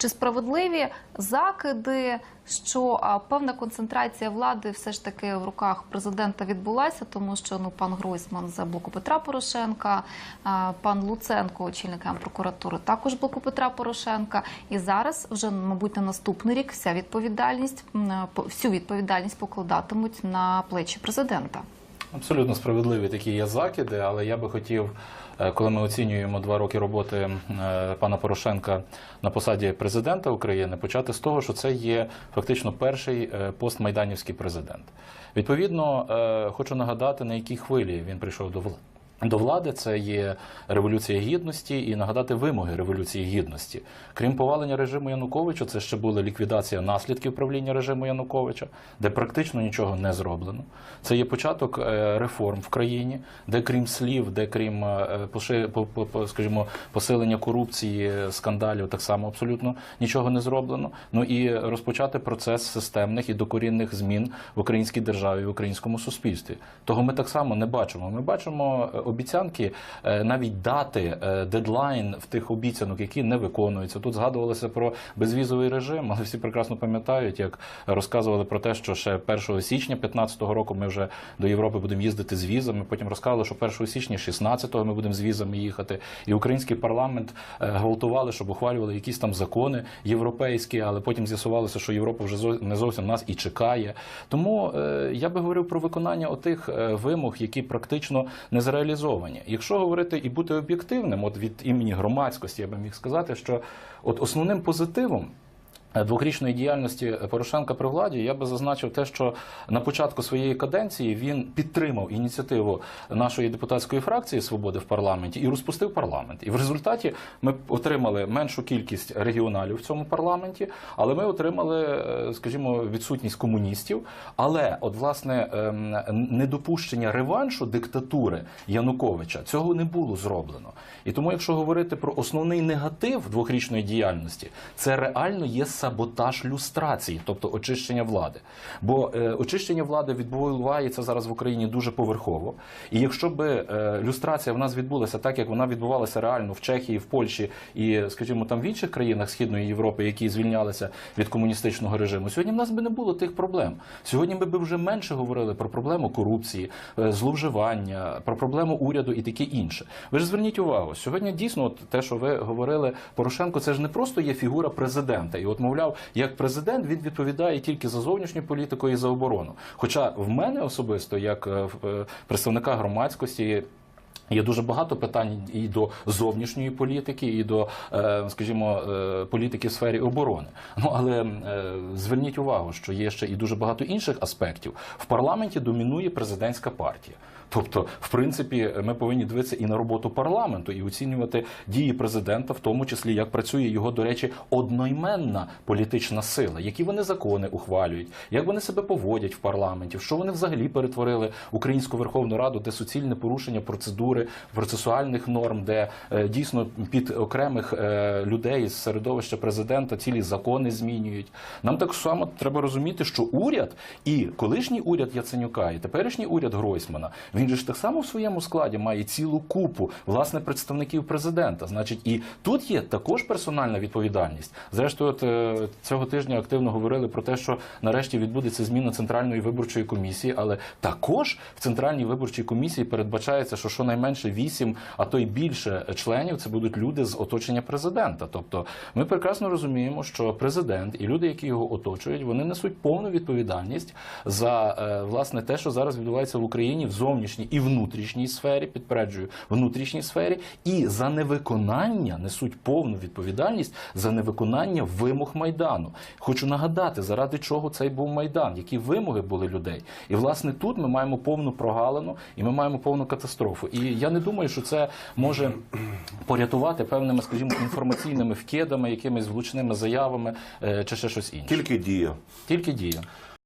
Чи справедливі закиди, що певна концентрація влади все ж таки в руках президента відбулася, тому що ну пан Гройсман за блоку Петра Порошенка, пан Луценко, очільник прокуратури, також блоку Петра Порошенка. І зараз вже, мабуть, на наступний рік вся відповідальність по- всю відповідальність покладатимуть на плечі президента. Абсолютно справедливі такі є закиди, але я би хотів, е, коли ми оцінюємо два роки роботи е, пана Порошенка на посаді президента України, почати з того, що це є фактично перший е, постмайданівський президент. Відповідно, хочу нагадати, на якій хвилі він прийшов до влади. До влади це є революція гідності і нагадати вимоги революції гідності. Крім повалення режиму Януковича, це ще була ліквідація наслідків правління режиму Януковича, де практично нічого не зроблено. Це є початок е, реформ в країні, де крім слів, де крім е, скажімо, посилення корупції, скандалів, так само абсолютно нічого не зроблено. Ну і розпочати процес системних і докорінних змін в українській державі, в українському суспільстві. Того ми так само не бачимо. Ми бачимо е, обіцянки, е, навіть дати, е, дедлайн в тих обіцянок, які не виконуються. Тут згадувалося про безвізовий режим, але всі прекрасно пам'ятають, як розказували про те, що ще 1 січня 2015 року ми вже до Європи будемо їздити з візами. Потім розказували, що 1 січня 16-го ми будемо з візами їхати. І український парламент е, гвалтували, щоб ухвалювали якісь там закони європейські, але потім з'ясувалося, що Європа вже не зовсім нас і чекає. Тому я би говорив про виконання отих вимог, які практично не зреалізовані. Якщо говорити і бути об'єктивним, от від імені громадськості я би міг сказати, що от основним позитивом. Е, Двохрічної діяльності Порошенка при владі я би зазначив те, що на початку своєї каденції він підтримав ініціативу нашої депутатської фракції свободи в парламенті і розпустив парламент. І в результаті ми отримали меншу кількість регіоналів в цьому парламенті, але ми отримали, е, скажімо, відсутність комуністів. Але от власне ем, недопущення реваншу диктатури Януковича цього не було зроблено. І тому, якщо говорити про основний негатив двохрічної діяльності, це реально є саботаж люстрації, тобто очищення влади. Бо е, очищення влади відбувається зараз в Україні дуже поверхово. І якщо би е, люстрація в нас відбулася так, як вона відбувалася реально в Чехії, в Польщі і, скажімо, там в інших країнах Східної Європи, які звільнялися від комуністичного режиму, сьогодні в нас би не було тих проблем. Сьогодні ми би вже менше говорили про проблему корупції, е, зловживання, про проблему уряду і таке інше. Ви ж зверніть увагу, сьогодні дійсно от те, що ви говорили, Порошенко, це ж не просто є фігура президента. І от, мовляв, як президент він відповідає тільки за зовнішню політику і за оборону. Хоча в мене особисто, як е, е, представника громадськості. Є дуже багато питань і до зовнішньої політики, і до, е, скажімо, політики в сфері оборони. Ну але зверніть увагу, що є ще і дуже багато інших аспектів. В парламенті домінує президентська партія. Тобто, в принципі, ми повинні дивитися і на роботу парламенту, і оцінювати дії президента, в тому числі як працює його, до речі, одноіменна політична сила, які вони закони ухвалюють, як вони себе поводять в парламенті, що вони взагалі перетворили Українську Верховну Раду, де суцільне порушення процедури процесуальних норм, де е, дійсно під окремих е, людей з середовища президента цілі закони змінюють. Нам так само треба розуміти, що уряд і колишній уряд Яценюка, і теперішній уряд Гройсмана, він же ж так само в своєму складі має цілу купу власне представників президента. Значить, і тут є також персональна відповідальність. Зрештою, от е, цього тижня активно говорили про те, що нарешті відбудеться зміна центральної виборчої комісії, але також в центральній виборчій комісії передбачається, що щонайменше 8, а то й більше членів це будуть люди з оточення президента. Тобто, ми прекрасно розуміємо, що президент і люди, які його оточують, вони несуть повну відповідальність за е, власне те, що зараз відбувається в Україні в зовнішній і внутрішній сфері, підпереджую, внутрішній сфері, і за невиконання несуть повну відповідальність за невиконання вимог майдану. Хочу нагадати, заради чого цей був майдан, які вимоги були людей. І власне тут ми маємо повну прогалину і ми маємо повну катастрофу. І я не думаю, що це може порятувати певними, скажімо, інформаційними вкидами, якимись влучними заявами е, чи ще щось інше. Тільки дія. Тільки дія.